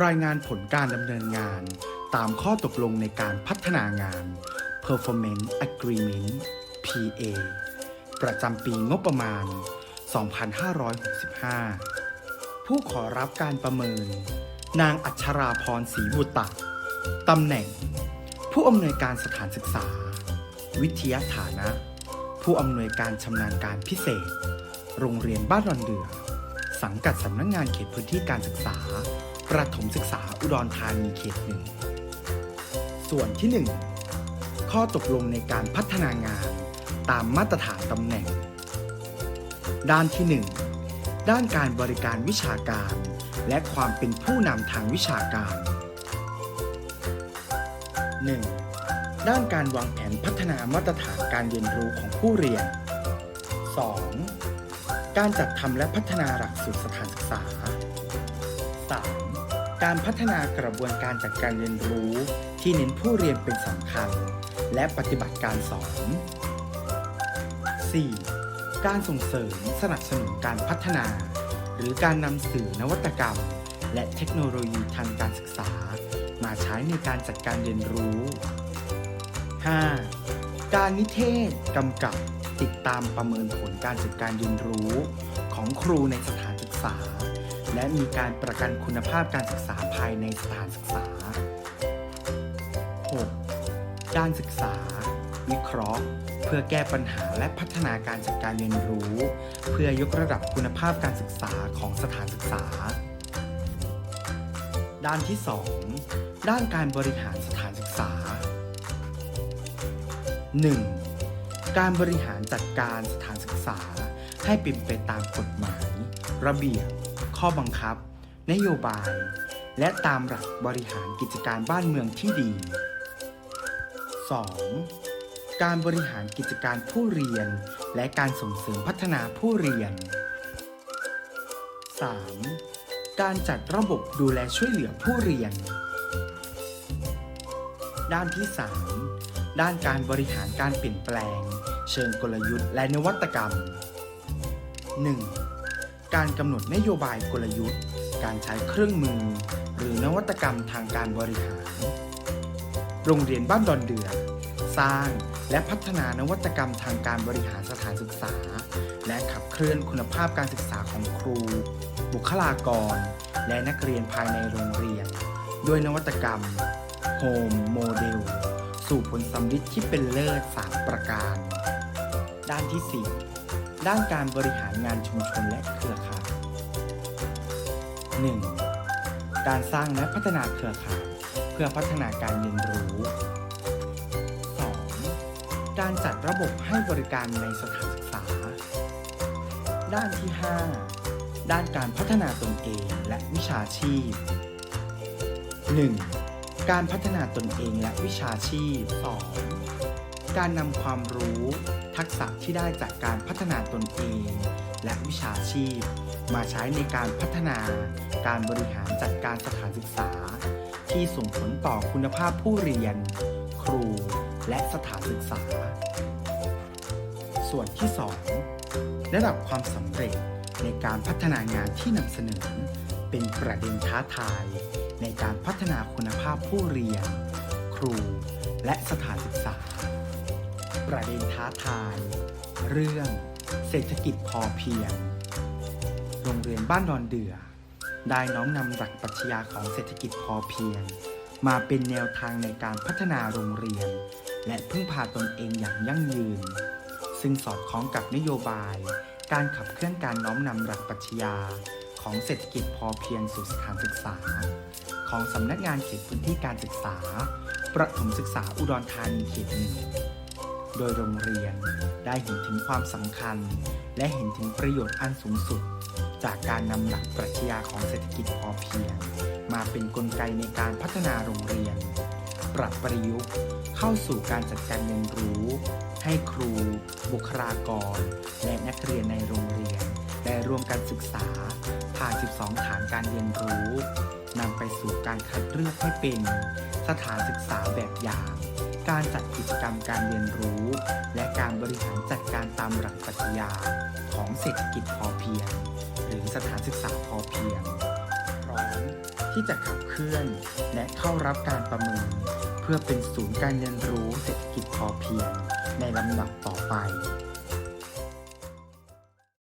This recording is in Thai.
รายงานผลการดำเนินงาน ตามข้อตกลงในการพัฒนางาน Performance Agreement PA ประจำปีงบประมาณ 2565 ผู้ขอรับการประเมิน นางอัชราพรศรีบุตตะตำแหน่ง ผู้อำนวยการสถานศึกษา วิทยาฐานะ ผู้อำนวยการชำนาญการพิเศษ โรงเรียนบ้านดอนเดือ สังกัดสำนักงงานเขตพื้นที่การศึกษา ประถมศึกษาอุดรธานีเขตหนึ่ง ส่วนที่ 1 ข้อตกลงในการพัฒนางานตามมาตรฐานตำแหน่ง ด้านที่ 1 ด้านการบริการวิชาการ และความเป็นผู้นำทางวิชาการ 1. ด้านการวางแผนพัฒนามาตรฐานการเรียนรู้ของผู้เรียน 2. การจัดทำและพัฒนาหลักสูตรสถานศึกษา 3. การพัฒนากระบวนการจัดการเรียนรู้ ที่เน้นผู้เรียนเป็นสำคัญ และปฏิบัติการสอน 4. การส่งเสริมสนับสนุนการพัฒนา หรือการนำสื่อนวัตกรรม และเทคโนโลยีทางการศึกษา มาใช้ในการจัดการเรียนรู้ 5. การนิเทศกำกับติดตามประเมินผลการจัดการเรียนรู้ ของครูในสถานศึกษา และมีการประกันคุณภาพการศึกษาภายในสถานศึกษา 6. การศึกษา วิเคราะห์ เพื่อแก้ปัญหาและพัฒนาการจัดการเรียนรู้ เพื่อยกระดับคุณภาพการศึกษาของสถานศึกษา ด้านที่ 2 ด้านการบริหารสถานศึกษา 1. การบริหารจัดการสถานศึกษาให้เป็นไปตามกฎหมาย ระเบียบ ข้อบังคับ นโยบาย และตามหลักบริหารกิจการบ้านเมืองที่ดี 2. การบริหารกิจการผู้เรียน และการส่งเสริมพัฒนาผู้เรียน 3. การจัดระบบดูแลช่วยเหลือผู้เรียน ด้านที่ 3 ด้านการบริหารการเปลี่ยนแปลง เชิงกลยุทธ์และนวัตกรรม 1. การกำหนดนโยบายกลยุทธ์ การใช้เครื่องมือ หรือนวัตกรรมทางการบริหาร โรงเรียนบ้านดอนเดือ สร้างและพัฒนานวัตกรรมทางการบริหารสถานศึกษา และขับเคลื่อนคุณภาพการศึกษาของครู บุคลากร และนักเรียนภายในโรงเรียน ด้วยนวัตกรรม Home Model สู่ผลสำลิดที่เป็นเลิศ3ประการ ด้านที่ 4 ด้านการบริหารงานชุมชนและเครือข่าย 1. การสร้างและพัฒนาเครือข่าย เพื่อพัฒนาการเรียนรู้ 2. การจัดระบบให้บริการในสถานศึกษา ด้านที่ 5 ด้านการพัฒนาตนเองและวิชาชีพ 1. การพัฒนาตนเองและวิชาชีพ 2. การนำความรู้ ทักษะที่ได้จากการพัฒนาตนเอง และวิชาชีพ มาใช้ในการพัฒนาการบริหารจัดการสถานศึกษา ที่ส่งผลต่อคุณภาพผู้เรียน ครู และสถานศึกษา ส่วนที่ 2 ระดับความสำเร็จในการพัฒนางานที่นำเสนอ เป็นประเด็นท้าทาย ในการพัฒนาคุณภาพผู้เรียน ครู และสถานศึกษา ประเด็นท้าทาย เรื่อง เศรษฐกิจพอเพียง โรงเรียนบ้านดอนเดือ ได้น้อมนำหลักปรัชญาของเศรษฐกิจพอเพียง มาเป็นแนวทางในการพัฒนาโรงเรียน และพึ่งพาตนเองอย่างยั่งยืน ซึ่งสอดคล้องกับนโยบาย การขับเคลื่อนการน้อมนำหลักปรัชญาของเศรษฐกิจพอเพียงสู่สถานศึกษา ของสำนักงานเขตพื้นที่การศึกษา ประถมศึกษาอุดรธานีเขตหนึ่ง โดยโรงเรียนได้เห็นถึงความสำคัญ และเห็นถึงประโยชน์อันสูงสุด จากการนำหลักปรัชญาของเศรษฐกิจพอเพียง มาเป็นนกลไกในการพัฒนาโรงเรียน ปรับประยุกต์เข้าสู่การจัดการเรียนรู้ ให้ครู บุคลากร และนักเรียนในโรงเรียน ได้ร่วมกันศึกษา ผ่าน 12 ฐานการเรียนรู้นำไปสู่การคัดเลือกให้เป็น สถานศึกษาแบบอย่าง การจัดกิจกรรมการเรียนรู้ และการบริหารจัดการตามหลักปรัชญาของเศรษฐกิจพอเพียง หรือสถานศึกษาพอเพียง พร้อมที่จะขับเคลื่อนและเข้ารับการประเมิน เพื่อเป็นศูนย์การเรียนรู้เศรษฐกิจพอเพียง ในลำดับต่อไป